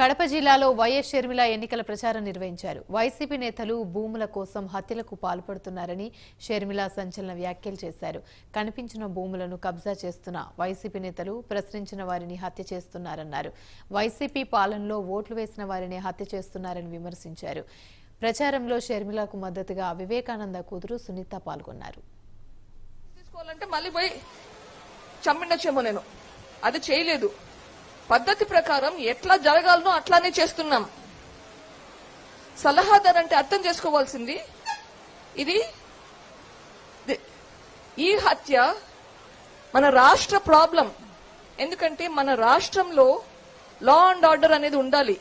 కడప జిల్లాలో వైఎస్ షర్మిల ఎన్నికల ప్రచారం నిర్వహించారు. వైసీపీ నేతలు భూముల కోసం హత్యలకు పాల్పడుతున్నారని షర్మిల సంచలన వ్యాఖ్యలు చేశారు. కనిపించిన భూములను కబ్జా చేస్తున్న వైసీపీ నేతలు ప్రశ్నించిన వారిని హత్య చేస్తున్నారన్నారు. వైసీపీ పాలనలో ఓట్లు వేసిన వారిని హత్య చేస్తున్నారని విమర్శించారు. ప్రచారంలో షర్మిలకు మద్దతుగా వివేకానంద కూతురు సునీత పాల్గొన్నారు. తీసుకోవాలంటే మళ్ళీ పోయి చంపిండొచ్చేమో నేను. అది చేయలేదు. పద్ధతి ప్రకారం ఎట్లా జరగాలనో అట్లానే చేస్తున్నాం. సలహాదారు అంటే అర్థం చేసుకోవాల్సింది. ఇది ఈ హత్య మన రాష్ట్ర ప్రాబ్లం. ఎందుకంటే మన రాష్ట్రంలో లా అండ్ ఆర్డర్ అనేది ఉండాలి.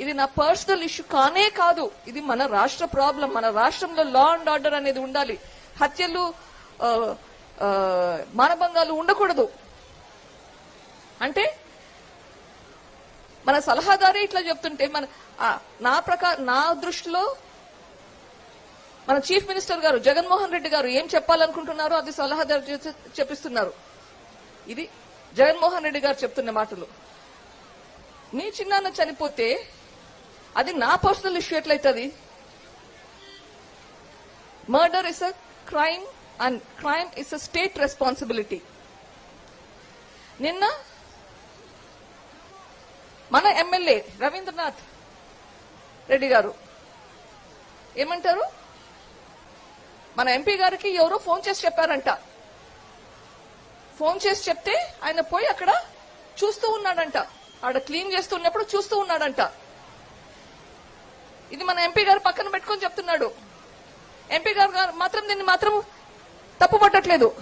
ఇది నా పర్సనల్ ఇష్యూ కానే కాదు. ఇది మన రాష్ట్ర ప్రాబ్లం. మన రాష్ట్రంలో లా అండ్ ఆర్డర్ అనేది ఉండాలి. హత్యలు మానభంగాలు ఉండకూడదు. అంటే మన సలహాదారే ఇట్లా చెప్తుంటే మన నా ప్రకారం నా దృష్టిలో మన చీఫ్ మినిస్టర్ గారు జగన్మోహన్ రెడ్డి గారు ఏం చెప్పాలనుకుంటున్నారో అది సలహాదారు చెప్పిస్తున్నారు. ఇది జగన్మోహన్ రెడ్డి గారు చెప్తున్న మాటలు. మీ చిన్నాన్న చనిపోతే అది నా personal issue ఎట్లయితుంది? Murder is a crime and crime is a state responsibility నిన్న మన ఎమ్మెల్యే రవీంద్రనాథ్ రెడ్డి గారు. ఏమంటారు? మన ఎంపీ గారికి ఎవరో ఫోన్ చేసి చెప్పారంట. ఫోన్ చేసి చెప్తే ఆయన పోయి అక్కడ చూస్తూ ఉన్నాడంట. ఆడ క్లీన్ చేస్తున్నప్పుడు చూస్తూ ఉన్నాడంట. ఇది మన ఎంపీ గారు పక్కన పెట్టుకొని చెప్తున్నాడు. ఎంపీ గారు గారు మాత్రం దీన్ని మాత్రం తప్పు పట్టట్లేదు